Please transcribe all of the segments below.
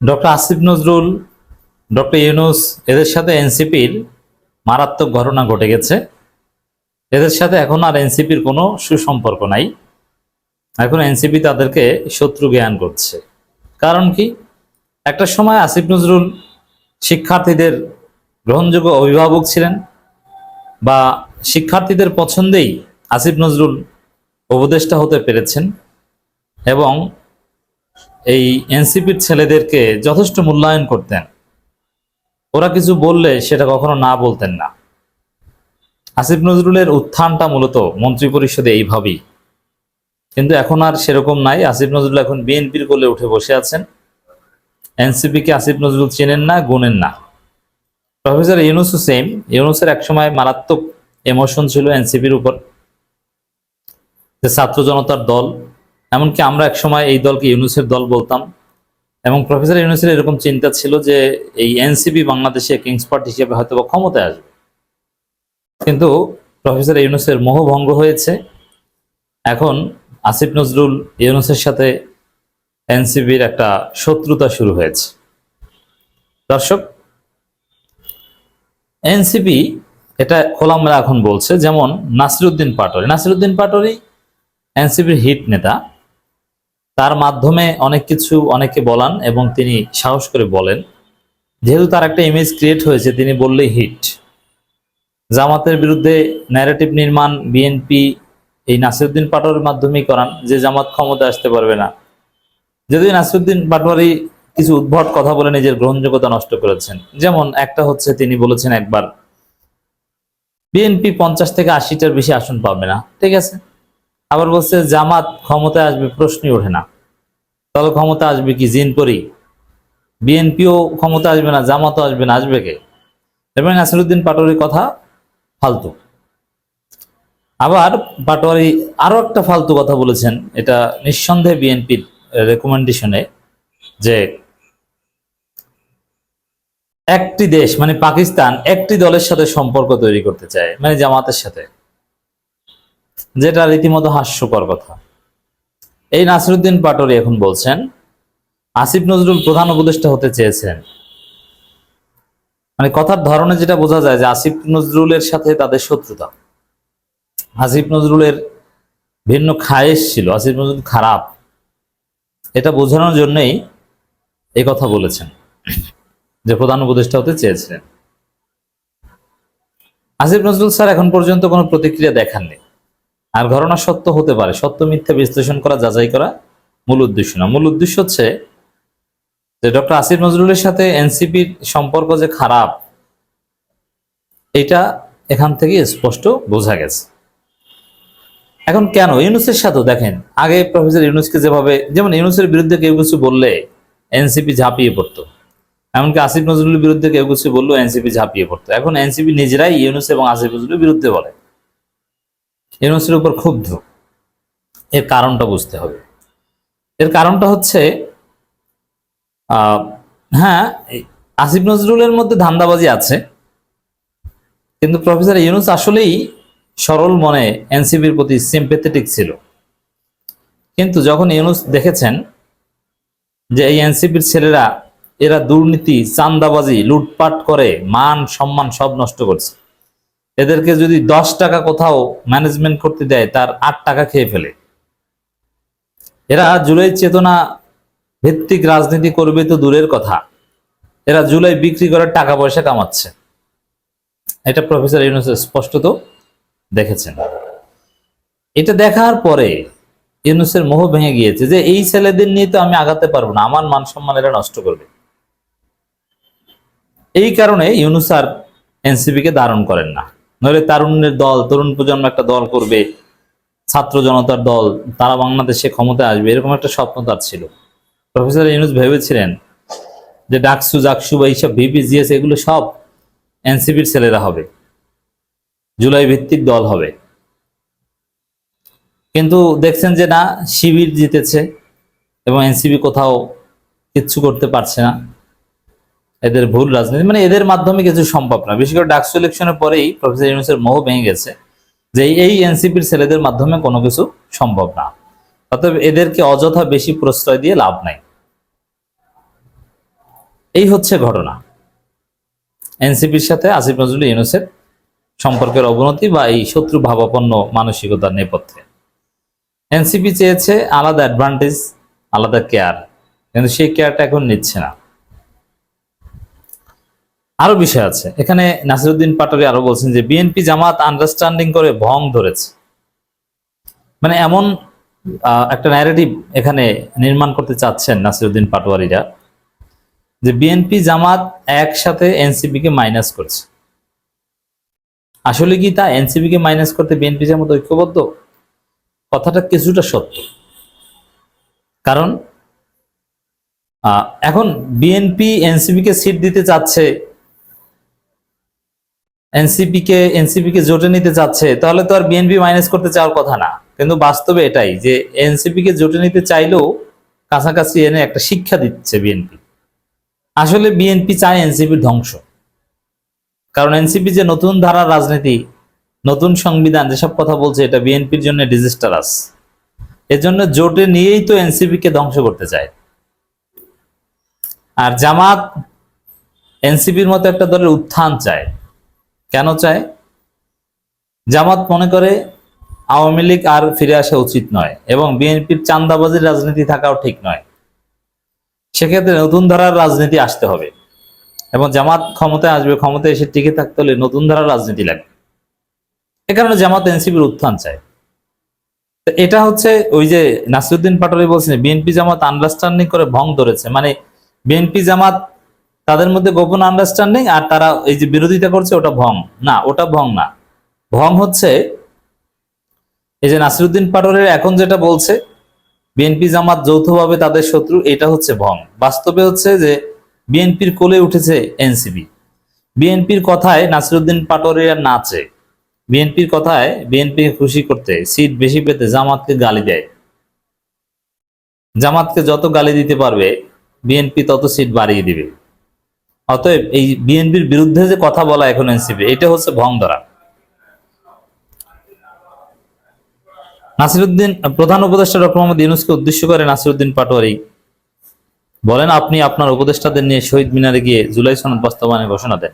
Doctor Asif Nazrul, doctor Yunus, এদের সাথে এনসিপির মারাত্মক ঘটনা ঘটে গেছে। এদের সাথে এখন আর এনসিপির কোনো সুসম্পর্ক নাই। এখন এনসিপি তাদেরকে শত্রু জ্ঞান করছে। কারণ কি? একটা সময় আসিফ নজরুল শিক্ষার্থীদের গ্রহণযোগ্য অভিভাবক ছিলেন বা শিক্ষার্থীদের পছন্দেই আসিফ নজরুল উপদেষ্টা হতে পেরেছেন এবং এই এনসিপির ছেলেদেরকে যথেষ্ট মূল্যায়ন করতেন। ওরা কিছু বললে সেটা কখনো না বলতেন না। আসিফ নজরুলের উত্থানটা মূলত মন্ত্রী পরিষদে এইভাবেই। কিন্তু এখন আর সেরকম নাই। আসিফ নজরুল এখন বিএনপির কোলে উঠে বসে আছেন। এনসিপিকে আসিফ নজরুল চেনেন না, গুনেন না। প্রফেসর ইউনুস হুসেন ইউনুসের একসময় মারাত্মক এমোশন ছিল এনসিপির উপর। যে ছাত্র জনতার দল এমনকি আমরা একসময় এই দলকে ইউনুসের দল বলতাম। এবং প্রফেসর ইউনুসের এরকম চিন্তা ছিল যে এই এনসিপি বাংলাদেশে কিংস পার্টি হিসেবে হয়তো বা ক্ষমতায় আসবে। কিন্তু প্রফেসর ইউনুসের মোহভঙ্গ হয়েছে। এখন আসিফ নজরুল ইউনুসের সাথে এনসিপির একটা শত্রুতা শুরু হয়েছে। দর্শক, এনসিপি এটা খোলামেলা এখন বলছে, যেমন নাসিরুদ্দিন পাটোয়ারি। নাসিরুদ্দিন পাটোয়ারি এনসিপির হিট নেতা। তার মাধ্যমে অনেক কিছু অনেকে বলান এবং তিনি সাহস করে বলেন। যেহেতু তার একটা ইমেজ ক্রিয়েট হয়েছে, তিনি বললেই হিট জামাতের বিরুদ্ধে ন্যারেটিভ নির্মাণ বিএনপি এই নাসিরুদ্দিন পাটোয়ারির মাধ্যমেই করান, যে জামাত ক্ষমতা আসতে পারবে না। যদিও নাসিরুদ্দিন পাটোয়ারি কিছু উদ্ভট কথা বলে নিজের গ্রহণযোগ্যতা নষ্ট করেছেন। যেমন একটা হচ্ছে, তিনি বলেছেন একবার বিএনপি পঞ্চাশ থেকে আশিটার বেশি আসন পাবে না। ঠিক আছে? আবার বলছে, জামাত ক্ষমতায় আসবে, প্রশ্নই ওঠে না। তাহলে ক্ষমতা আসবে কি? জিন করি বিএনপিও ক্ষমতা আসবে না, জামাতও আসবে না, আসবে কে? এবং নাসিরুদ্দিন পাটোয়ারির কথা ফালতু। আবার পাটোয়ারি আরও একটা ফালতু কথা বলেছেন, এটা নিঃসন্দেহে বিএনপির রেকমেন্ডেশনে যে একটি দেশ মানে পাকিস্তান, একটি দলের সাথে সম্পর্ক তৈরি করতে চায় মানে জামাতের সাথে। যেটা রীতিমতো হাস্যকর কথা। এই নাসিরুদ্দিন পাটোয়ারি এখন বলছেন, আসিফ নজরুল প্রধান উপদেষ্টা হতে চেয়েছেন। মানে কথার ধরনে যেটা বোঝা যায় যে আসিফ নজরুলের সাথে তাদের শত্রুতা। আসিফ নজরুলের ভিন্ন খায়েশ ছিল, আসিফ নজরুল খারাপ। এটা বোঝানোর জন্যই এই কথা বলেছেন, যে প্রধান উপদেষ্টা হতে চেয়েছিলেন। আসিফ নজরুল স্যার এখন পর্যন্ত কোনো প্রতিক্রিয়া দেখাননি। আর ঘটনা সত্য হতে পারে। সত্য, মিথ্যা বিশ্লেষণ করা, যাচাই করা মূল উদ্দেশ্য না। মূল উদ্দেশ্য হচ্ছে যে ডক্টর আসিফ নজরুলের সাথে এনসিপির সম্পর্ক যে খারাপ, এটা এখান থেকে স্পষ্ট বোঝা গেছে। এখন কেন? ইউনুসের সাথেও দেখেন, আগে প্রফেসর ইউনুসকে যেভাবে, যেমন ইউনুসের বিরুদ্ধে কেউ কিছু বললে এনসিপি ঝাঁপিয়ে পড়তো, এমনকি আসিফ নজরুলের বিরুদ্ধে কেউ কিছু বলল এনসিপি ঝাঁপিয়ে পড়তো। এখন এনসিপি নিজেরাই ইউনুস এবং আসিফ নজরুলের বিরুদ্ধে বলে। ইউনুসের উপর ক্ষুব্ধ। এর কারণটা বুঝতে হবে। এর কারণটা হচ্ছে হ্যাঁ আসিফ নজরুলের মধ্যে ধান্দাবাজি আছে, কিন্তু প্রফেসর ইউনুস আসলেই সরল মনে এনসিপির প্রতি সিম্পেথেটিক ছিল। কিন্তু যখন ইউনুস দেখেছেন যে এই এনসিপির ছেলেরা, এরা দুর্নীতি, চান্দাবাজি, লুটপাট করে, মান, সম্মান সব নষ্ট করছে এদেরকে যদি দশ টাকা কোথাও ম্যানেজমেন্ট করতে দেয়, তার আট টাকা খেয়ে ফেলে। এরা জুলাই চেতনা ভিত্তিক রাজনীতি করবে তো দূরের কথা। এরা জুলাই বিক্রি করে টাকা পয়সা কামাচ্ছে। এটা প্রফেসর ইউনুস স্পষ্টত দেখেছেন। এটা দেখার পরে ইউনুসের মোহ ভেঙে গিয়েছে যে, এই ছেলেদের নিয়ে তো আমি আগাতে পারব না, আমার মান সম্মান এরা নষ্ট করবে। এই কারণে ইউনুস আর এনসিপি কে ধারণ করেন না। নইলে তারুণ্যের দল, তরুণ প্রজন্ম একটা দল করবে, ছাত্র জনতার দল, তারা বাংলাদেশে ক্ষমতায় আসবে, এরকম একটা স্বপ্ন তার ছিল। প্রফেসর ইউনুস ভেবেছিলেন যে ডাকসু, জাকসু বা এইসব ভিপিজিএস এগুলো সব এনসিপির ছেলেরা হবে, জুলাই ভিত্তিক দল হবে। কিন্তু দেখছেন যে না, শিবির জিতেছে এবং এনসিপি কোথাও কিচ্ছু করতে পারছে না। এদের ভুল রাজনীতি মানে এদের মাধ্যমে কিছু সম্ভব না। বিশেষ করে ডাকসু ইলেকশনের পরেই প্রফেসর ইউনুসের মোহ ভেঙে গেছে যে এই এনসিপির ছেলেদের মাধ্যমে কোনো কিছু সম্ভব না। অতএব এদেরকে অযথা বেশি প্রশ্রয় দিয়ে লাভ নাই। এই হচ্ছে ঘটনা। এনসিপির সাথে আসিফ নজরুল ইউনুসের সম্পর্কের অবনতি বা এই শত্রু ভাবাপন্ন মানসিকতার নেপথ্যে। এনসিপি চেয়েছে আলাদা অ্যাডভান্টেজ আলাদা কেয়ার কিন্তু সেই কেয়ারটা এখন নিচ্ছে না। আরও বিষয় আছে। এখানে নাসিরুদ্দিন পাটোয়ারি আরও বলছেন যে, বিএনপি জামাত আন্ডারস্ট্যান্ডিং করে ভং ধরেছে। মানে এমন একটা ন্যারেটিভ এখানে নির্মাণ করতে চাচ্ছেন নাসিরুদ্দিন পাটোয়ারিরা যে, বিএনপি জামাত একসাথে এনসিপি কে মাইনাস করছে। আসলে কি তা এনসিপি কে মাইনাস করতে বিএনপি জামাত ঐক্যবদ্ধ? কথাটা কিছুটা সত্য। কারণ এখন বিএনপি এনসিপি কে সিট দিতে চাচ্ছে এনসিপি কে এনসিপি কে জোটে নিতে চাচ্ছে তাহলে তো আর বিএনপি মাইনাস করতে চাওয়ার কথা না। কিন্তু বাস্তবে এটাই যে এনসিপি কে জোটে নিতে চাইলেও কাছাকাছি এনে একটা শিক্ষা দিচ্ছে বিএনপি আসলে বিএনপি চায় এনসিপির ধ্বংস। কারণ এনসিপি যে নতুন ধারার রাজনীতি, নতুন সংবিধান, যেসব কথা বলছে, এটা বিএনপির জন্য ডিজিস্টারাস এর জন্য জোটে নিয়েই তো এনসিপি কে ধ্বংস করতে চায়। আর জামাত এনসিপির মতো একটা দলের উত্থান চায়। কেন চায়? জামাত মনে করে আওয়ামী লীগ আর ফিরে আসা উচিত নয় এবং বিএনপির চান্দাবাজির রাজনীতি থাকাও ঠিক নয়। সেক্ষেত্রে নতুন ধারার রাজনীতি আসতে হবে এবং জামাত ক্ষমতায় আসবে, ক্ষমতায় এসে টিকে থাকতে হলে নতুন ধারার রাজনীতি লাগবে। এ কারণে জামাত এনসিপির উত্থান চায়। তো এটা হচ্ছে ওই যে নাসিরুদ্দিন পাটোয়ারি বলছেন, বিএনপি জামাত আন্ডারস্ট্যান্ডিং করে ভং ধরেছে। মানে বিএনপি জামাত তাদের মধ্যে গোপন আন্ডারস্ট্যান্ডিং আর তারা এই যে বিরোধিতা করছে ওটা ভং। না, ওটা ভং না। ভং হচ্ছে এই যে নাসিরুদ্দিন পাটোয়ারির এখন যেটা বলছে, বিএনপি জামাত যৌথভাবে তাদের শত্রু, এটা হচ্ছে ভং। বাস্তবে হচ্ছে যে বিএনপির কোলে উঠেছে এনসিপি। বিএনপির কথায় নাসিরুদ্দিন পাটোয়ারিরা নাচে। বিএনপির কথায় বিএনপি খুশি করতে, সিট বেশি পেতে জামাতকে গালি দেয়। জামাতকে যত গালি দিতে পারবে, বিএনপি তত সিট বাড়িয়ে দিবে। অতএব এই বিএনপির বিরুদ্ধে যে কথা বলা এখন এনসিপি, এটা হচ্ছে ভং ধরা। নাসিরুদ্দিন, প্রধান উপদেষ্টা ডক্টর মোহাম্মদ ইউনুসকে উদ্দেশ্য করে নাসিরুদ্দিন পাটোয়ারি বলেন, আপনি আপনার উপদেষ্টাদের নিয়ে শহীদ মিনারে গিয়ে জুলাই সনদ বাস্তবায়নে ঘোষণা দেন।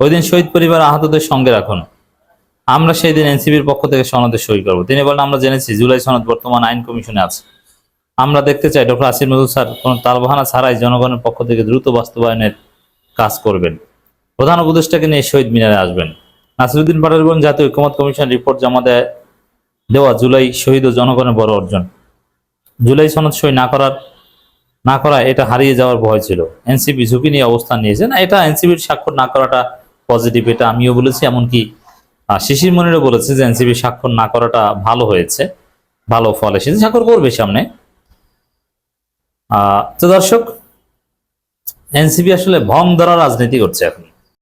ওই দিন শহীদ পরিবার আহতদের সঙ্গে রাখুন। আমরা সেই দিন এনসিবির পক্ষ থেকে সনদে সই করব। তিনি বলেন, আমরা জেনেছি জুলাই সনদ বর্তমান আইন কমিশনে আছে। আমরা দেখতে চাই ডক্টর আসির নজরুল স্যার কোনো তালবাহানা ছাড়াই জনগণের পক্ষ থেকে দ্রুত বাস্তবায়নের কাজ করবেন। প্রধান উপদেষ্টাকে নিয়ে শহীদ মিনারে আসবেন। নাসিরুদ্দিন পাটোয়ারি বলেন, জাতীয় ঐক্যমত কমিশন রিপোর্ট জমা দেয় দেওয়া জুলাই শহীদ ও জনগণের বড় অর্জন। জুলাই সনদ সই না করার, না করা এটা হারিয়ে যাওয়ার ভয় ছিল। এনসিপি ঝুঁকি নিয়ে অবস্থান নিয়েছে। না, এটা এনসিপির স্বাক্ষর না করাটা পজিটিভ এটা আমিও বলেছি। এমনকি শিশির মনিরও বলেছে যে এনসিপি স্বাক্ষর না করাটা ভালো হয়েছে। ভালো ফল এসেছে। স্বাক্ষর করবে সামনে। তো দর্শক এনসিপি আসলে ভং ধরা রাজনীতি করছে এখন।